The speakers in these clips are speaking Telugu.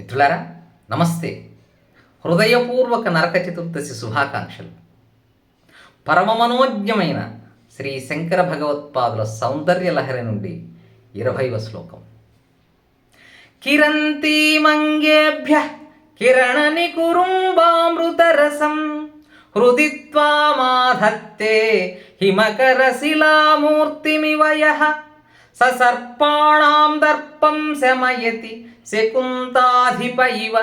మిత్రులారా నమస్తే. హృదయపూర్వక నరక చతుర్దశి శుభాకాంక్షలు. పరమమనోజ్ఞమైన శ్రీ శంకర భగవత్పాదుల సౌందర్య లహరి నుండి ఇరవైవ శ్లోకం. కిరంతీమంగేభ్య కిరణని కురుంబామృతరసం హృది త్వామాధత్తే హిమకరశిలామూర్తిమివ యః ససర్పాణాం దర్పం శమయతి శకుంతాధిప ఇవ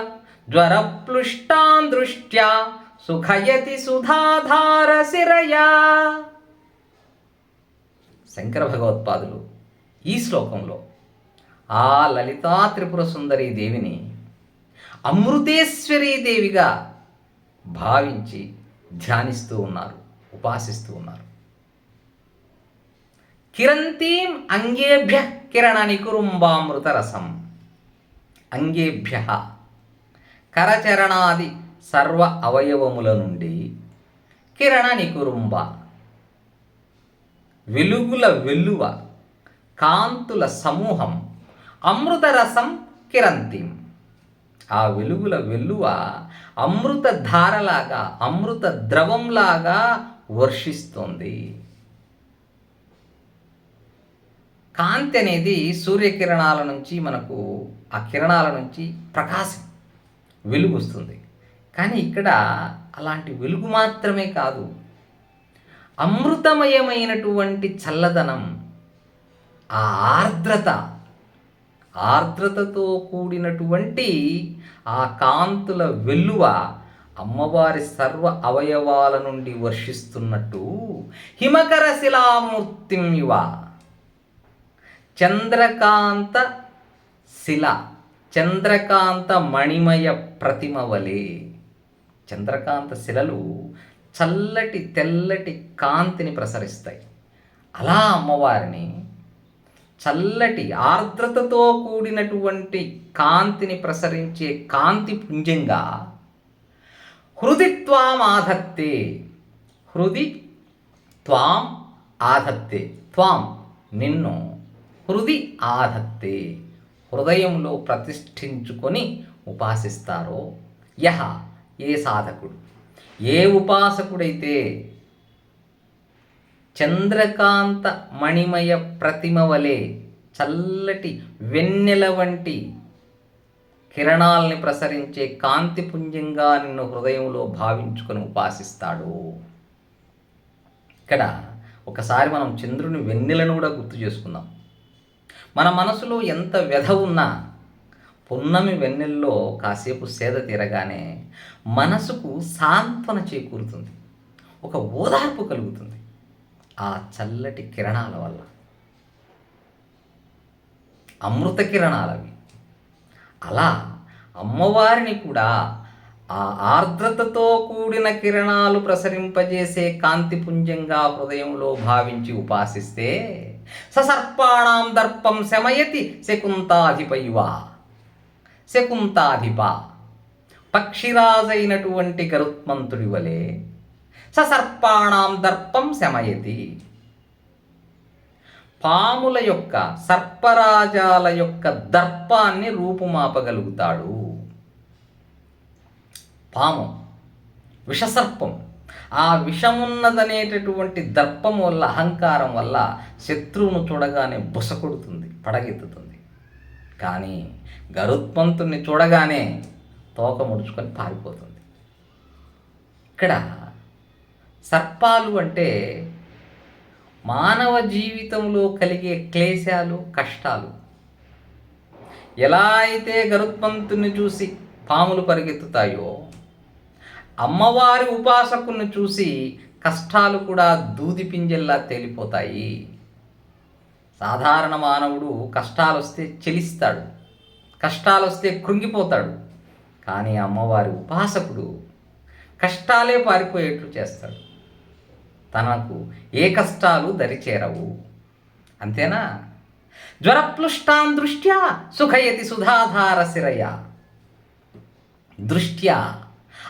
జ్వరప్లుష్టాం దృష్ట్యా సుఖయతి సుధాధార శిరయా. శంకర భగవత్పాదులు ఈ శ్లోకంలో ఆ లలితా త్రిపుర సుందరీ దేవిని అమృతేశ్వరీ దేవిగా భావించి ధ్యానిస్తూ ఉన్నారు ఉపాసిస్తూ ఉన్నారు. కిరంతీం అంగేభ్య కిరణ నికురుంబామృత రసం అంగేభ్య. కరచరణాది సర్వ అవయవముల నుండి కిరణ నికురుంబ వెలుగుల వెల్లువ కాంతుల సమూహం అమృతరసం కిరంతిం. ఆ వెలుగుల వెల్లువ అమృత ధారలాగా అమృత ద్రవంలాగా వర్షిస్తుంది. కాంతి అనేది సూర్యకిరణాల నుంచి మనకు ఆ కిరణాల నుంచి ప్రకాశం వెలుగు వస్తుంది. కానీ ఇక్కడ అలాంటి వెలుగు మాత్రమే కాదు అమృతమయమైనటువంటి చల్లదనం ఆ ఆర్ద్రత ఆర్ద్రతతో కూడినటువంటి ఆ కాంతుల వెల్లువ అమ్మవారి సర్వ అవయవాల నుండి వర్షిస్తున్నట్టు హిమకర శిలామూర్తిం ఇవ చంద్రకాంత శిల చంద్రకాంత మణిమయ ప్రతిమ వలె చంద్రకాంత శిలలు చల్లటి తెల్లటి కాంతిని ప్రసరిస్తాయి. అలా అమ్మవారిని చల్లటి ఆర్ద్రతతో కూడినటువంటి కాంతిని ప్రసరించే కాంతి పుంజంగా హృది త్వాం ఆధత్తే హృది త్వాం ఆధత్తే త్వాం నిన్ను హృది ఆధత్తే. హృదయంలో ప్రతిష్ఠించుకొని ఉపాసిస్తారో యహ ఏ సాధకుడు? ఏ ఉపాసకుడైతే చంద్రకాంత మణిమయ ప్రతిమ వలె చల్లటి వెన్నెల వంటి కిరణాల్ని ప్రసరించే కాంతిపుంజంగా నిన్ను హృదయంలో భావించుకొని ఉపాసిస్తాడు. ఇక్కడ ఒకసారి మనం చంద్రుని వెన్నెలను కూడా గుర్తు చేసుకుందాం. మన మనసులో ఎంత వ్యధ ఉన్నా పున్నమి వెన్నెల్లో కాసేపు సేద తీరగానే మనసుకు సాంత్వన చేకూరుతుంది. ఒక ఓదార్పు కలుగుతుంది. ఆ చల్లటి కిరణాల వల్ల. అమృత కిరణాలవి. అలా అమ్మవారిని కూడా ఆ ఆర్ద్రతతో కూడిన కిరణాలు ప్రసరింపజేసే కాంతిపుంజంగా హృదయంలో భావించి ఉపాసిస్తే ససర్పాణాం దర్పం శమయతి శకుంతాధిపైవా. శకుంతాధిప. పక్షిరాజైనటువంటి గరుత్మంతుడి వలె ససర్పాణాం దర్పం శమయతి. పాముల యొక్క సర్పరాజాల యొక్క దర్పాన్ని రూపుమాపగలుగుతాడు. పాము విషసర్పం. ఆ విషమున్నదనేటటువంటి దర్పం వల్ల అహంకారం వల్ల శత్రువును చూడగానే బుసకొడుతుంది పడగెత్తుతుంది. కానీ గరుత్మంతుణ్ణి చూడగానే తోక ముడుచుకొని పారిపోతుంది. ఇక్కడ సర్పాలు అంటే మానవ జీవితంలో కలిగే క్లేశాలు కష్టాలు. ఎలా అయితే గరుత్మంతుని చూసి పాములు పరిగెత్తుతాయో అమ్మవారి ఉపాసకుని చూసి కష్టాలు కూడా దూది పింజల్లా తేలిపోతాయి. సాధారణ మానవుడు కష్టాలు వస్తే చెలిస్తాడు కష్టాలు వస్తే కృంగిపోతాడు. కానీ అమ్మవారి ఉపాసకుడు కష్టాలే పారిపోయేట్లు చేస్తాడు. తనకు ఏ కష్టాలు దరిచేరవు. అంతేనా? జ్వరప్లుష్టాం దృష్ట్యా సుఖయతి సుధాధార శిరయ. దృష్ట్యా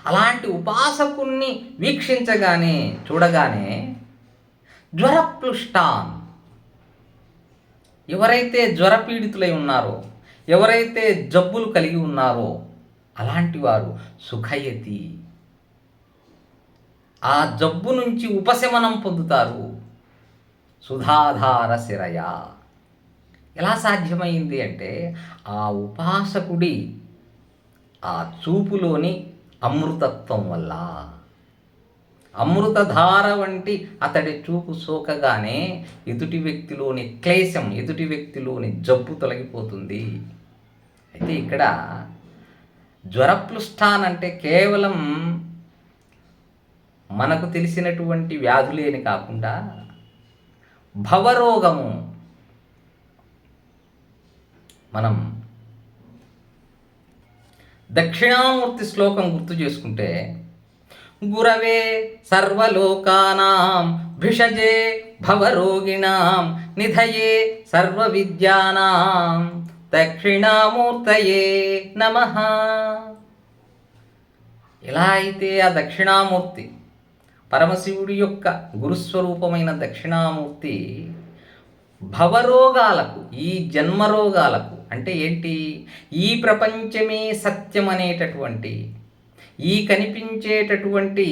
అలాంటి ఉపాసకుణ్ణి వీక్షించగానే చూడగానే జ్వరప్లుష్టాన్. ఎవరైతే జ్వరపీడితులై ఉన్నారో ఎవరైతే జబ్బులు కలిగి ఉన్నారో అలాంటి వారు సుఖయతి. ఆ జబ్బు నుంచి ఉపశమనం పొందుతారు సుధాధార శిరయ. ఎలా సాధ్యమైంది అంటే ఆ ఉపాసకుడి ఆ చూపులోని అమృతత్వం వల్ల. అమృతధార వంటి అతడి చూపు సోకగానే ఎదుటి వ్యక్తిలోని క్లేశం ఎదుటి వ్యక్తిలోని జబ్బు తొలగిపోతుంది. అయితే ఇక్కడ జ్వరప్లుష్టాన్ అంటే కేవలం మనకు తెలిసినటువంటి వ్యాధులేని కాకుండా భవరోగము. మనం దక్షిణామూర్తి శ్లోకం గుర్తు చేసుకుంటే గురవే సర్వలోకానాం భిషజే భవరోగిణాం నిధయే సర్వ విద్యానాం దక్షిణామూర్తయే నమ. ఎలా అయితే ఆ దక్షిణామూర్తి పరమశివుడి యొక్క గురుస్వరూపమైన దక్షిణామూర్తి భవరోగాలకు ఈ జన్మరోగాలకు అంటే ఏంటి? ఈ ప్రపంచమే సత్యం అనేటటువంటి ఈ కనిపించేటటువంటి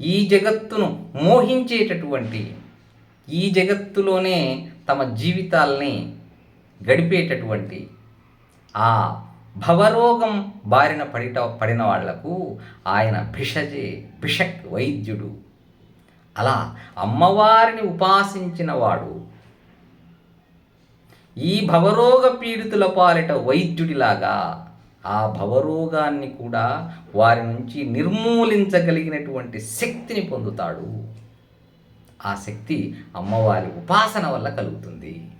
ఈ జగత్తును మోహించేటటువంటి ఈ జగత్తులోనే తమ జీవితాల్ని గడిపేటటువంటి ఆ భవరోగం బారిన పడిట పడిన వాళ్ళకు ఆయన భిషజే భిషక్ వైద్యుడు. అలా అమ్మవారిని ఉపాసించిన వాడు ఈ భవరోగ పీడితుల పాలిట వైద్యుడిలాగా ఆ భవరోగాన్ని కూడా వారి నుంచి నిర్మూలించగలిగినటువంటి శక్తిని పొందుతాడు. ఆ శక్తి అమ్మవారి ఉపాసన వల్ల కలుగుతుంది.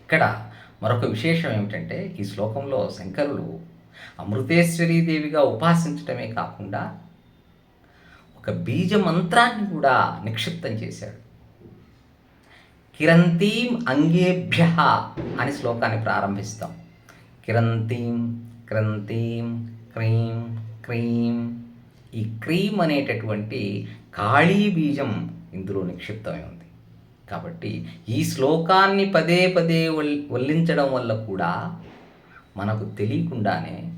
ఇక్కడ మరొక విశేషం ఏమిటంటే ఈ శ్లోకంలో శంకరులు అమృతేశ్వరీదేవిగా ఉపాసించటమే కాకుండా ఒక బీజ మంత్రాన్ని కూడా నిక్షిప్తం చేశాడు కిరంతీం అంగేభ్య అని శ్లోకాన్ని ప్రారంభిస్తాం. కిరంతీం క్రంతీం క్రీం క్రీం. ఈ క్రీం అనేటటువంటి కాళీ బీజం ఇందులో నిక్షిప్తమై ఉంది. కాబట్టి ఈ శ్లోకాన్ని పదే పదే వల్లించడం వల్ల కూడా మనకు తెలియకుండానే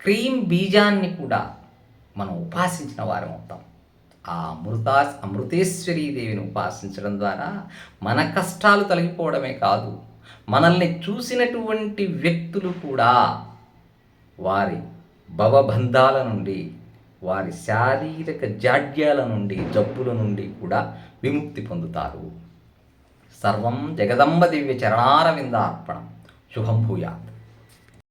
క్రీం బీజాన్ని కూడా మనం ఉపాసించిన వారం అవుతాం ఆ అమృతా అమృతేశ్వరీ దేవిని ఉపాసించడం ద్వారా మన కష్టాలు తొలగిపోవడమే కాదు మనల్ని చూసినటువంటి వ్యక్తులు కూడా వారి భవబంధాల నుండి వారి శారీరక జాడ్యాల నుండి జబ్బుల నుండి కూడా విముక్తి పొందుతారు. సర్వం జగదంబ దివ్య చరణారవిందార్పణం. శుభం భూయాత్.